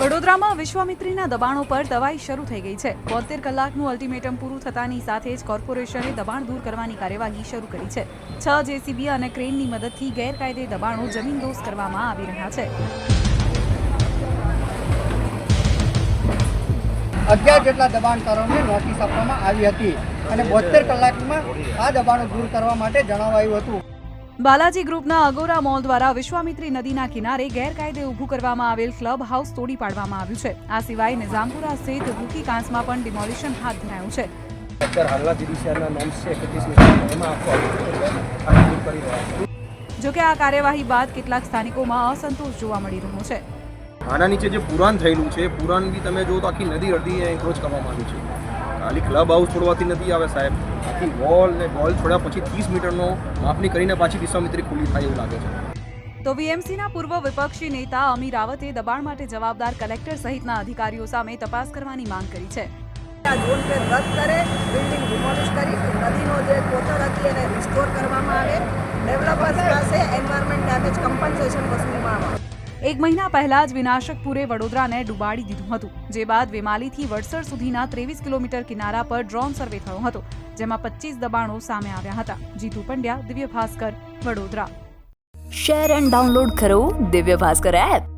વડોદરામાં વિશ્વામિત્રીના દબાણો પર દવાઈ શરૂ થઈ ગઈ છે. બોતેર કલાકનું અલ્ટિમેટમ પૂરું થતાની સાથે જ કોર્પોરેશને દબાણ દૂર કરવાની કાર્યવાહી શરૂ કરી છે. છ જેસીબી અને ક્રેનની મદદથી ગેરકાયદે દબાણો જમીનદોસ કરવામાં આવી રહ્યા છે. અગિયાર જેટલા દબાણકારોને નોટિસ આપવામાં આવી હતી અને બોતેર કલાકમાં આ દબાણો દૂર કરવા માટે જણાવાયું હતું. બાલાજી ગ્રુપના અગોરા મોલ દ્વારા વિશ્વામિત્રી નદીના કિનારે ગેરકાયદે ઊભું કરવામાં આવેલ ક્લબ હાઉસ તોડી પાડવામાં આવ્યું છે. આ સિવાય નિઝામપુરા સ્થિત ભૂકી કાંસમાં પણ ડિમોલિશન હાથ ધરાયું છે. અત્યારે હાલના જીડીસીઆરના એકત્રીસ એમાં જોકે આ કાર્યવાહી બાદ કેટલાક સ્થાનિકોમાં અસંતોષ જોવા મળી રહ્યો છે. આના નીચે જે પુરાણ થયેલું છે પુરાણ બી તમે જો તો આખી નદી અડધી એન્ક્રોચ કરવામાં આવ્યું છે. ખાલી ક્લબ હાઉસ છોડવાથી નથી આવે સાહેબ. આખી વોલ ને વોલ છોડ્યા પછી ત્રીસ મીટરનો માપણી કરીને પાછી વિશ્વામિત્રી ખુલ્લી થાય એવું લાગે છે. તો વીએમસીના પૂર્વ વિપક્ષી નેતા અમી રાવતે દબાણ માટે જવાબદાર કલેક્ટર સહિતના અધિકારીઓ સામે તપાસ કરવાની માંગ કરી છે. આ ઝોન પે રદ કરે બિલ્ડિંગ ડિમોલિશ કરી નદીનો જે કોતર હતી એને રિસ્ટોર કરવામાં આવે. ડેવલપર્સ એક મહિના પહેલા જ વિનાશકપુરે વડોદરાને ડુબાડી દીધું હતું, જે બાદ વેમાલીથી વડસર સુધીના ત્રેવીસ કિલોમીટર કિનારા પર ડ્રોન સર્વે થયો હતો, જેમાં પચીસ દબાણો સામે આવ્યા હતા. Jitu Pandya, Divya Bhaskar, Vadodara. Share and download કરો દિવ્ય ભાસ્કર એપ.